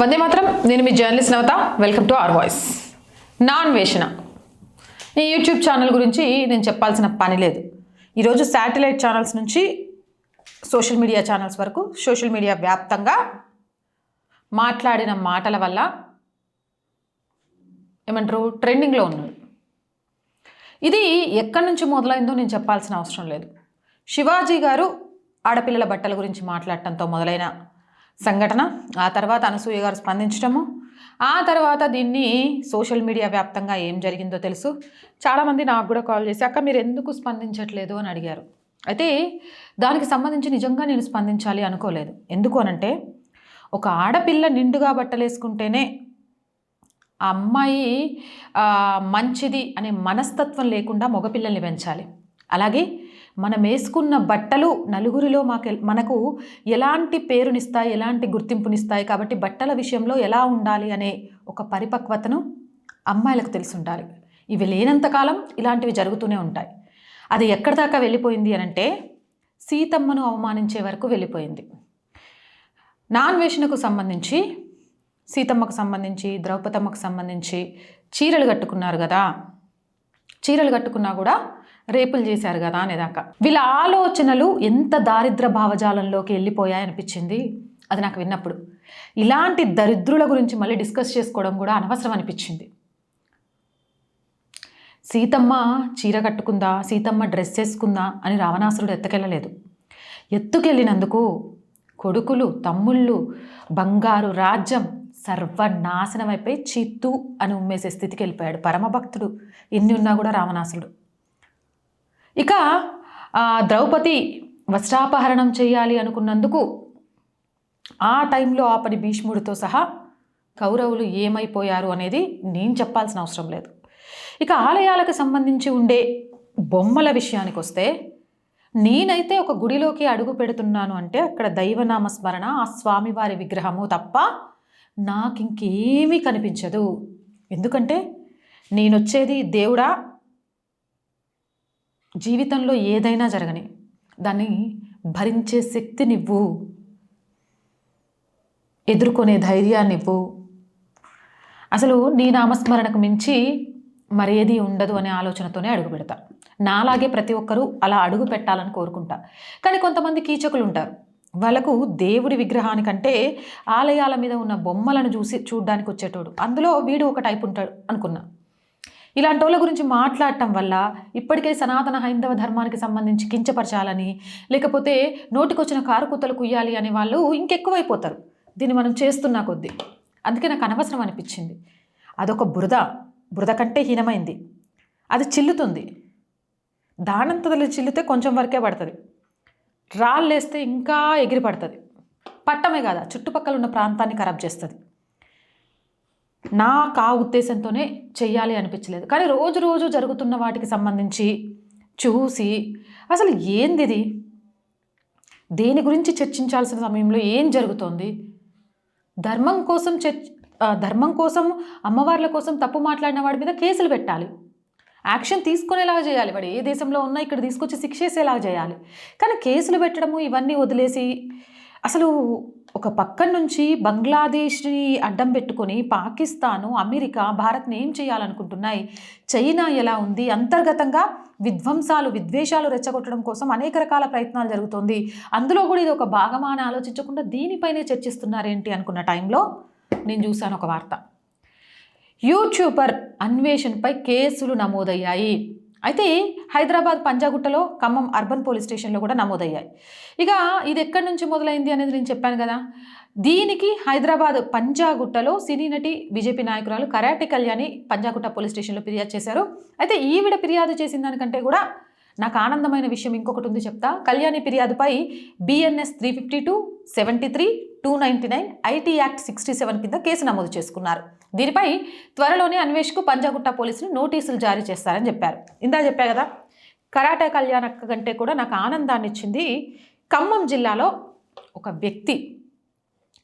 వందే మాత్రం నేను మీ journalist Navata welcome to our voice. Non వేషణ ఈ యూట్యూబ్ ఛానల్ గురించి నేను చెప్పాల్సిన పని లేదు. ఈరోజు శాటిలైట్ ఛానల్స్ నుంచి సోషల్ మీడియా ఛానల్స్ వరకు సోషల్ మీడియా వ్యాప్తంగా మాట్లాడిన మాటల వల్ల ఏమంటారు ట్రెండింగ్లో ఉన్నాడు. ఇది ఎక్కడి నుంచి మొదలైందో నేను చెప్పాల్సిన అవసరం లేదు. శివాజీ గారు ఆడపిల్లల బట్టల గురించి మాట్లాడటంతో మొదలైన సంఘటన ఆ తర్వాత అనసూయ గారు స్పందించడము ఆ తర్వాత దీన్ని సోషల్ మీడియా వ్యాప్తంగా ఏం జరిగిందో తెలుసు. చాలామంది నాకు కూడా కాల్ చేసి అక్క మీరు ఎందుకు స్పందించట్లేదు? అని అడిగారు. అయితే దానికి సంబంధించి నిజంగా నేను స్పందించాలి అనుకోలేదు. ఎందుకు అనంటే ఒక ఆడపిల్ల నిండుగా బట్టలేసుకుంటేనే ఆ అమ్మాయి మంచిది అనే మనస్తత్వం లేకుండా మగపిల్లల్ని పెంచాలి. అలాగే మనం వేసుకున్న బట్టలు నలుగురిలో మాకు మనకు ఎలాంటి పేరునిస్తాయి ఎలాంటి గుర్తింపునిస్తాయి కాబట్టి బట్టల విషయంలో ఎలా ఉండాలి అనే ఒక పరిపక్వతను అమ్మాయిలకు తెలిసి ఉండాలి ఇవి లేనంతకాలం ఇలాంటివి జరుగుతూనే ఉంటాయి. అది ఎక్కడి దాకా వెళ్ళిపోయింది అనంటే సీతమ్మను అవమానించే వరకు వెళ్ళిపోయింది. నాన్వేషణకు సంబంధించి సీతమ్మకు సంబంధించి ద్రౌపదమ్మకు సంబంధించి చీరలు కట్టుకున్నారు కదా. చీరలు కట్టుకున్నా కూడా రేపులు చేశారు కదా అనేదాకా. వీళ్ళ ఆలోచనలు ఎంత దారిద్ర భావజాలంలోకి వెళ్ళిపోయాయి అనిపించింది అది నాకు విన్నప్పుడు. ఇలాంటి దరిద్రుల గురించి మళ్ళీ డిస్కస్ చేసుకోవడం కూడా అనవసరం అనిపించింది. సీతమ్మ చీర కట్టుకుందా సీతమ్మ డ్రెస్ వేసుకుందా అని రావణాసురుడు ఎత్తుకెళ్ళలేదు. ఎత్తుకెళ్ళినందుకు కొడుకులు తమ్ముళ్ళు బంగారు రాజ్యం సర్వనాశనమైపోయి చిత్తు అని ఉమ్మేసే స్థితికి వెళ్ళిపోయాడు పరమభక్తుడు. ఇన్ని ఉన్నా కూడా రావణాసురుడు. ఇక ద్రౌపది వస్త్రాపహరణం చేయాలి అనుకున్నందుకు ఆ టైంలో ఆ పని భీష్ముడితో సహా కౌరవులు ఏమైపోయారు అనేది నేను చెప్పాల్సిన అవసరం లేదు. ఇక ఆలయాలకు సంబంధించి ఉండే బొమ్మల విషయానికి వస్తే నేనైతే ఒక గుడిలోకి అడుగు పెడుతున్నాను అంటే అక్కడ దైవనామ స్మరణ ఆ స్వామివారి విగ్రహము తప్ప నాకు ఇంకేమీ కనిపించదు. ఎందుకంటే నేను వచ్చేది దేవుడా జీవితంలో ఏదైనా జరగని దాన్ని భరించే శక్తినివ్వు ఎదుర్కొనే ధైర్యాన్నివ్వు అసలు నీ నామస్మరణకు మించి మరేది ఉండదు అనే ఆలోచనతోనే అడుగు పెడతా. నాలాగే ప్రతి ఒక్కరూ అలా అడుగు పెట్టాలని కోరుకుంటా. కానీ కొంతమంది కీచకులు ఉంటారు. వాళ్ళకు దేవుడి విగ్రహానికంటే ఆలయాల మీద ఉన్న బొమ్మలను చూసి చూడ్డానికి వచ్చేటోడు అందులో వీడు ఒక టైప్ ఉంటాడు అనుకున్నా. ఇలాంటి వాళ్ళ గురించి మాట్లాడటం వల్ల ఇప్పటికే సనాతన హైందవ ధర్మానికి సంబంధించి కించపరచాలని లేకపోతే నోటికొచ్చిన కారు కుత్తలు కుయ్యాలి అనే వాళ్ళు ఇంకెక్కువైపోతారు. దీన్ని మనం చేస్తున్నా కొద్దీ. అందుకే నాకు అనవసరం అనిపించింది. అదొక బురద. బురద కంటే హీనమైంది. అది చిల్లుతుంది. దానంతదలు చిల్లితే కొంచెం వరకే పడుతుంది. రాళ్ళేస్తే ఇంకా ఎగిరి పడుతుంది పట్టమే కాదా. చుట్టుపక్కల ఉన్న ప్రాంతాన్ని ఖరాబ్ చేస్తుంది. నాకు ఆ ఉద్దేశంతోనే చెయ్యాలి అనిపించలేదు. కానీ రోజు రోజు జరుగుతున్న వాటికి సంబంధించి చూసి అసలు ఏంది ఇది? దేని గురించి చర్చించాల్సిన సమయంలో ఏం జరుగుతోంది? ధర్మం కోసం చర్చ ధర్మం కోసం అమ్మవార్ల కోసం తప్పు మాట్లాడిన వాడి మీద కేసులు పెట్టాలి. యాక్షన్ తీసుకునేలాగా చేయాలి. వాడు ఏ దేశంలో ఉన్నా ఇక్కడ తీసుకొచ్చి శిక్షేసేలా చేయాలి. కానీ కేసులు పెట్టడము ఇవన్నీ వదిలేసి అసలు ఒక పక్క నుంచి బంగ్లాదేశ్ని అడ్డం పెట్టుకొని పాకిస్తాను అమెరికా భారత్ని ఏం చేయాలనుకుంటున్నాయి? చైనా ఎలా ఉంది? అంతర్గతంగా విధ్వంసాలు విద్వేషాలు రెచ్చగొట్టడం కోసం అనేక రకాల ప్రయత్నాలు జరుగుతోంది. అందులో కూడా ఇది ఒక భాగమా అని ఆలోచించకుండా దీనిపైనే చర్చిస్తున్నారేంటి అనుకున్న టైంలో నేను చూశాను ఒక వార్త. యూట్యూబర్ అన్వేషణపై కేసులు నమోదయ్యాయి. అయితే హైదరాబాద్ పంజాగుట్టలో ఖమ్మం అర్బన్ పోలీస్ స్టేషన్లో కూడా నమోదయ్యాయి. ఇక ఇది ఎక్కడి నుంచి మొదలైంది అనేది నేను చెప్పాను కదా. దీనికి హైదరాబాద్ పంజాగుట్టలో సినీ నటి బీజేపీ నాయకురాలు కరాటే కళ్యాణి పంజాగుట్ట పోలీస్ స్టేషన్లో ఫిర్యాదు చేశారు. అయితే ఈవిడ ఫిర్యాదు చేసిన దానికంటే కూడా నాకు ఆనందమైన విషయం ఇంకొకటి ఉంది చెప్తా. Kalyani ఫిర్యాదుపై BNS three fifty two seventy three two ninety nine IT act sixty seven కింద కేసు నమోదు చేసుకున్నారు. దీనిపై త్వరలోనే అన్వేష్కు పంజాగుట్ట పోలీసులు నోటీసులు జారీ చేస్తారని చెప్పారు. ఇందా చెప్పా కదా కరాటే కళ్యాణక్క కంటే కూడా నాకు ఆనందాన్ని ఇచ్చింది ఖమ్మం జిల్లాలో ఒక వ్యక్తి.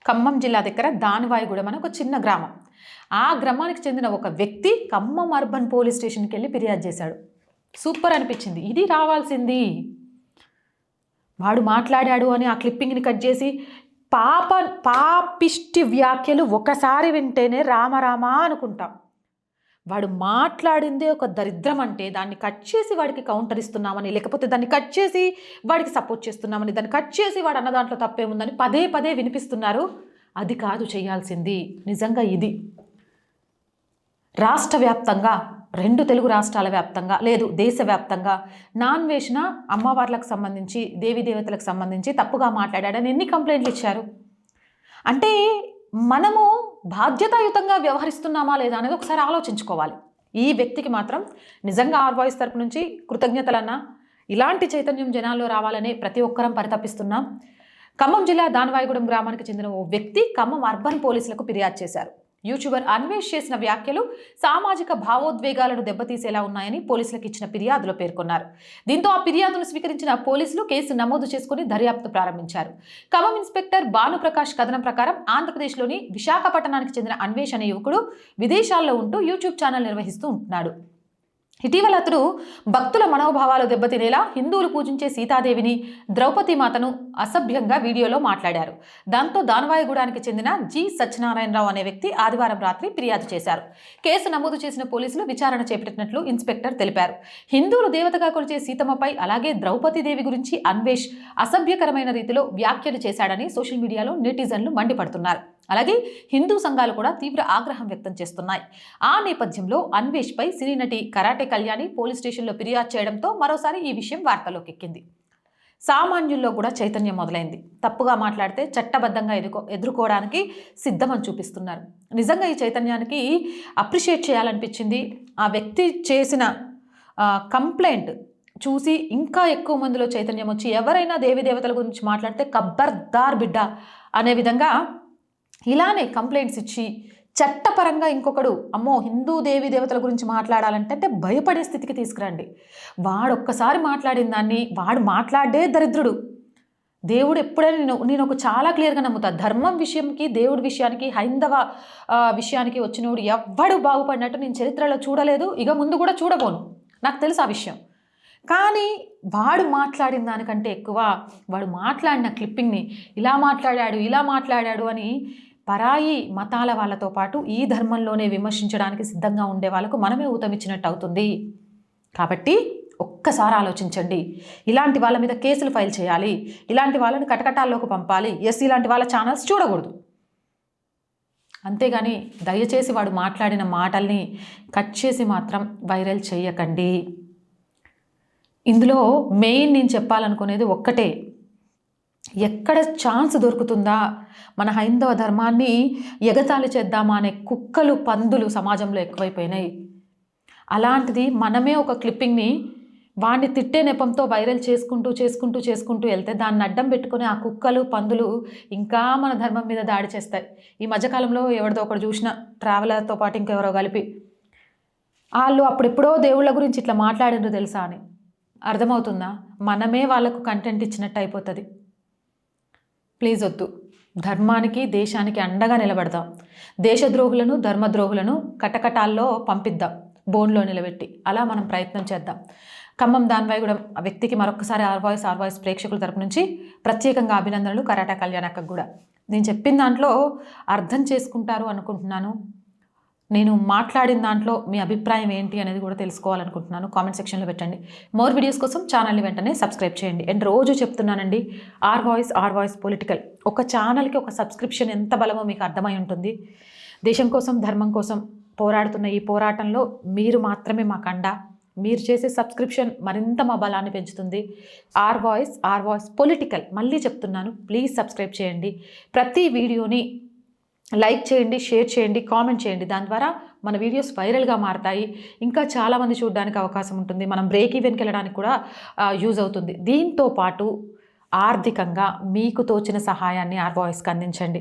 ఖమ్మం జిల్లా దగ్గర దానివాయిగూడెం అని ఒక చిన్న గ్రామం. ఆ గ్రామానికి చెందిన ఒక వ్యక్తి ఖమ్మం అర్బన్ పోలీస్ స్టేషన్కి వెళ్ళి ఫిర్యాదు చేశాడు. సూపర్ అనిపించింది. ఇది రావాల్సింది. వాడు మాట్లాడాడు అని ఆ క్లిప్పింగ్ని కట్ చేసి పాప పాపిష్టి వ్యాఖ్యలు ఒకసారి వింటేనే రామరామ అనుకుంటాం. వాడు మాట్లాడిందే ఒక దరిద్రం అంటే దాన్ని కట్ చేసి వాడికి కౌంటర్ ఇస్తున్నామని లేకపోతే దాన్ని కట్ చేసి వాడికి సపోర్ట్ చేస్తున్నామని దాన్ని కట్ చేసి వాడు అన్న దాంట్లో తప్పేముందని పదే పదే వినిపిస్తున్నారు. అది కాదు చేయాల్సింది. నిజంగా ఇది. రాష్ట్ర వ్యాప్తంగా రెండు తెలుగు రాష్ట్రాల వ్యాప్తంగా లేదు దేశవ్యాప్తంగా నాన్ వేషణ అమ్మవార్లకు సంబంధించి దేవీ దేవతలకు సంబంధించి తప్పుగా మాట్లాడాడని ఎన్ని కంప్లైంట్లు ఇచ్చారు? అంటే మనము బాధ్యతాయుతంగా వ్యవహరిస్తున్నామా లేదా అనేది ఒకసారి ఆలోచించుకోవాలి. ఈ వ్యక్తికి మాత్రం నిజంగా ఆర్ వాయిస్ తరపు నుంచి కృతజ్ఞతలన్నా ఇలాంటి చైతన్యం జనాల్లో రావాలని ప్రతి ఒక్కరం పరితపిస్తున్నాం. ఖమ్మం జిల్లా దానవాయిగూడెం గ్రామానికి చెందిన ఓ వ్యక్తి ఖమ్మం అర్బన్ పోలీసులకు ఫిర్యాదు చేశారు. యూట్యూబర్ అన్వేష్ చేసిన వ్యాఖ్యలు సామాజిక భావోద్వేగాలను దెబ్బతీసేలా ఉన్నాయని పోలీసులకు ఇచ్చిన ఫిర్యాదులో పేర్కొన్నారు. దీంతో ఆ ఫిర్యాదును స్వీకరించిన పోలీసులు కేసు నమోదు చేసుకుని దర్యాప్తు ప్రారంభించారు. ఖమ్మం ఇన్స్పెక్టర్ భానుప్రకాష్ కథనం ప్రకారం ఆంధ్రప్రదేశ్లోని విశాఖపట్నానికి చెందిన అన్వేష్ అనే యువకుడు విదేశాల్లో ఉంటూ యూట్యూబ్ ఛానల్ నిర్వహిస్తూ ఉంటున్నాడు. ఇటీవల అతను భక్తుల మనోభావాలు దెబ్బతినేలా హిందువులు పూజించే సీతాదేవిని ద్రౌపది మాతను అసభ్యంగా వీడియోలో మాట్లాడారు. దాంతో దానవాయగూడానికి చెందిన జి సత్యనారాయణరావు అనే వ్యక్తి ఆదివారం రాత్రి ఫిర్యాదు చేశారు. కేసు నమోదు చేసిన పోలీసులు విచారణ చేపట్టినట్లు ఇన్స్పెక్టర్ తెలిపారు. హిందువులు దేవతగా కొలిచే సీతమ్మపై అలాగే ద్రౌపది దేవి గురించి అన్వేష్ అసభ్యకరమైన రీతిలో వ్యాఖ్యలు చేశాడని సోషల్ మీడియాలో నెటిజన్లు మండిపడుతున్నారు. అలాగే హిందూ సంఘాలు కూడా తీవ్ర ఆగ్రహం వ్యక్తం చేస్తున్నాయి. ఆ నేపథ్యంలో అన్వేష్పై సినీ నటి కరాటే కళ్యాణి పోలీస్ స్టేషన్లో ఫిర్యాదు చేయడంతో మరోసారి ఈ విషయం వార్తలోకి ఎక్కింది. సామాన్యుల్లో కూడా చైతన్యం మొదలైంది. తప్పుగా మాట్లాడితే చట్టబద్ధంగా ఎదుర్కో ఎదుర్కోవడానికి సిద్ధమని చూపిస్తున్నారు. నిజంగా ఈ చైతన్యానికి అప్రిషియేట్ చేయాలనిపించింది. ఆ వ్యక్తి చేసిన కంప్లైంట్ చూసి ఇంకా ఎక్కువ మందిలో చైతన్యం వచ్చి ఎవరైనా దేవీదేవతల గురించి మాట్లాడితే కబ్బర్దార్ బిడ్డ అనే విధంగా ఇలానే కంప్లైంట్స్ ఇచ్చి చట్టపరంగా ఇంకొకడు అమ్మో హిందూ దేవి దేవతల గురించి మాట్లాడాలంటే అంటే భయపడే స్థితికి తీసుకురండి. వాడు ఒక్కసారి మాట్లాడిన దాన్ని వాడు మాట్లాడే దరిద్రుడు. దేవుడు ఎప్పుడైనా నేను నేను ఒక చాలా క్లియర్గా నమ్ముతా. ధర్మం విషయంకి దేవుడి విషయానికి హైందవ విషయానికి వచ్చినోడు ఎవ్వడు బాగుపడినట్టు నేను చరిత్రలో చూడలేదు. ఇక ముందు కూడా చూడబోను. నాకు తెలుసు ఆ విషయం. కానీ వాడు మాట్లాడిన దానికంటే ఎక్కువ వాడు మాట్లాడిన క్లిప్పింగ్ని ఇలా మాట్లాడాడు ఇలా మాట్లాడాడు అని పరాయి మతాల వాళ్ళతో పాటు ఈ ధర్మంలోనే విమర్శించడానికి సిద్ధంగా ఉండే వాళ్ళకు మనమే ఊతమిచ్చినట్టు అవుతుంది కాబట్టి ఒక్కసారి ఆలోచించండి. ఇలాంటి వాళ్ళ మీద కేసులు ఫైల్ చేయాలి. ఇలాంటి వాళ్ళని కటకటాల్లోకి పంపాలి. ఎస్ ఇలాంటి వాళ్ళ ఛానల్స్ చూడకూడదు. అంతేగాని దయచేసి వాడు మాట్లాడిన మాటల్ని కట్ చేసి మాత్రం వైరల్ చేయకండి. ఇందులో మెయిన్ నేను చెప్పాలనుకునేది ఒక్కటే. ఎక్కడ ఛాన్స్ దొరుకుతుందా? మన హైందవ ధర్మాన్ని ఎగతాళి చేద్దామా అనే కుక్కలు పందులు సమాజంలో ఎక్కువైపోయినాయి. అలాంటిది మనమే ఒక క్లిప్పింగ్ని వాడిని తిట్టే నెపంతో వైరల్ చేసుకుంటూ చేసుకుంటూ చేసుకుంటూ వెళ్తే దాన్ని అడ్డం పెట్టుకుని ఆ కుక్కలు పందులు ఇంకా మన ధర్మం మీద దాడి చేస్తాయి. ఈ మధ్యకాలంలో ఎవరిదో ఒకటి చూసిన ట్రావెలర్తో పాటు ఇంకెవరో కలిపి. వాళ్ళు అప్పుడెప్పుడో దేవుళ్ళ గురించి ఇట్లా మాట్లాడిండ్రు తెలుసా అని. అర్థమవుతుందా? మనమే వాళ్ళకు కంటెంట్ ఇచ్చినట్టు అయిపోతుంది. ప్లీజ్ వద్దు. ధర్మానికి దేశానికి అండగా నిలబడదాం. దేశద్రోహులను ధర్మద్రోహులను కటకటాల్లో పంపిద్దాం. బోన్లో నిలబెట్టి అలా మనం ప్రయత్నం చేద్దాం. ఖమ్మం దాన్వాయిగూడెం కూడా వ్యక్తికి మరొకసారి ఆర్ వాయిస్ ఆర్ వాయిస్ ప్రేక్షకుల తరపు నుంచి ప్రత్యేకంగా అభినందనలు. కరాటా కళ్యాణక్కకు కూడా. నేను చెప్పిన దాంట్లో అర్థం చేసుకుంటారు అనుకుంటున్నాను. నేను మాట్లాడిన దాంట్లో మీ అభిప్రాయం ఏంటి అనేది కూడా తెలుసుకోవాలనుకుంటున్నాను. కామెంట్ సెక్షన్లో పెట్టండి. మోర్ వీడియోస్ కోసం ఛానల్ని వెంటనే సబ్స్క్రైబ్ చేయండి. అండ్ రోజు చెప్తున్నానండి R voice R voice political. ఒక ఛానల్కి ఒక సబ్స్క్రిప్షన్ ఎంత బలమో మీకు అర్థమై ఉంటుంది. దేశం కోసం ధర్మం కోసం పోరాడుతున్న ఈ పోరాటంలో మీరు మాత్రమే మా కండ. మీరు చేసే సబ్స్క్రిప్షన్ మరింత మా బలాన్ని పెంచుతుంది. R voice R voice political. మళ్ళీ చెప్తున్నాను ప్లీజ్ సబ్స్క్రైబ్ చేయండి. ప్రతి వీడియోని లైక్ చేయండి షేర్ చేయండి కామెంట్ చేయండి. దాని ద్వారా మన వీడియోస్ వైరల్గా మారతాయి. ఇంకా చాలామంది చూడడానికి అవకాశం ఉంటుంది. మనం బ్రేక్ ఈవెన్కి వెళ్ళడానికి కూడా యూజ్ అవుతుంది. దీంతో పాటు ఆర్థికంగా మీకు తోచిన సహాయాన్ని ఆర్ వాయిస్కి అందించండి.